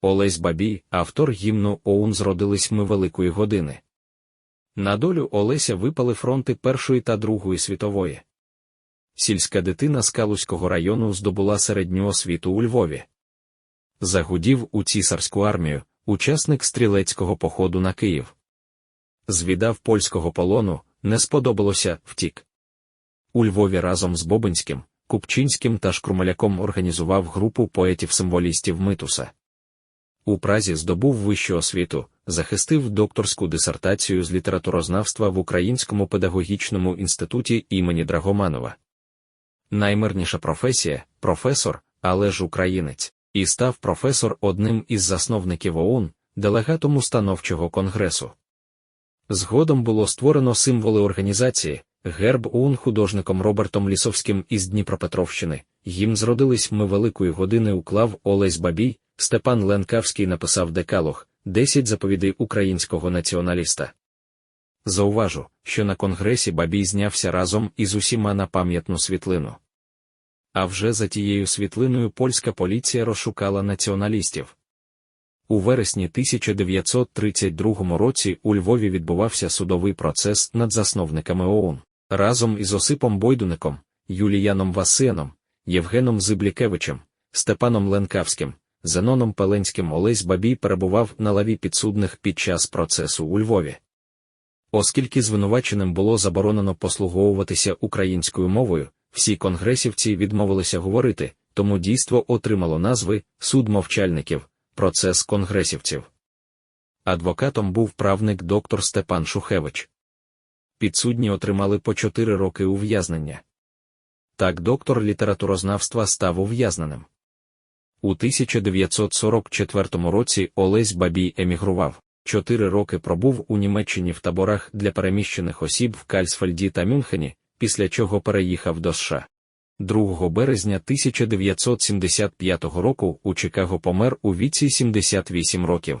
Олесь Бабій, автор гімну ОУН зродились ми великої години. На долю Олеся випали фронти Першої та Другої світової. Сільська дитина з Калузького району здобула середню освіту у Львові. Загудів у цісарську армію, учасник стрілецького походу на Київ. Звідав польського полону, не сподобалося, втік. У Львові разом з Бобинським, Купчинським та Шкрумаляком організував групу поетів-символістів Митуса. У Празі здобув вищу освіту, захистив докторську дисертацію з літературознавства в Українському педагогічному інституті імені Драгоманова. Наймирніша професія професор, але ж українець, і став професор одним із засновників ОУН, делегатом установчого конгресу. Згодом було створено символи організації, герб ОУН художником Робертом Лісовським із Дніпропетровщини. Їм зродились ми великої години уклав Олесь Бабій, Степан Ленкавський написав декалог, 10 заповідей українського націоналіста. Зауважу, що на конгресі Бабій знявся разом із усіма на пам'ятну світлину. А вже за тією світлиною польська поліція розшукала націоналістів. У вересні 1932 році у Львові відбувався судовий процес над засновниками ОУН. Разом із Осипом Бойдуником, Юліяном Васианом, Євгеном Зиблікевичем, Степаном Ленкавським, Зеноном Пеленським Олесь Бабій перебував на лаві підсудних під час процесу у Львові. Оскільки звинуваченим було заборонено послуговуватися українською мовою, всі конгресівці відмовилися говорити, тому дійство отримало назви суд мовчальників, процес конгресівців. Адвокатом був правник доктор Степан Шухевич. Підсудні отримали по чотири роки ув'язнення. Так доктор літературознавства став ув'язненим. У 1944 році Олесь Бабій емігрував. Чотири роки пробув у Німеччині в таборах для переміщених осіб в Кальсфельді та Мюнхені, після чого переїхав до США. 2 березня 1975 року у Чикаго помер у віці 78 років.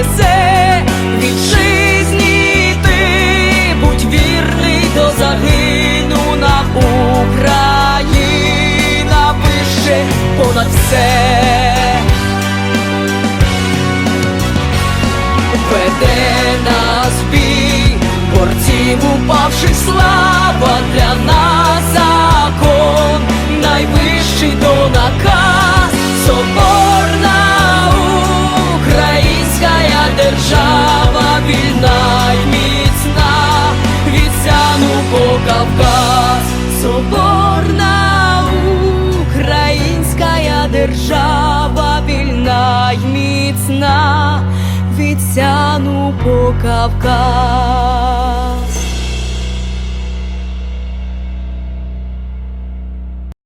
народові несе вітчизні ти, будь вірний до загину нам Україна вище понад все. Веде нас Кавказ, соборна українська держава, вільна й міцна відсяну по Кавказ.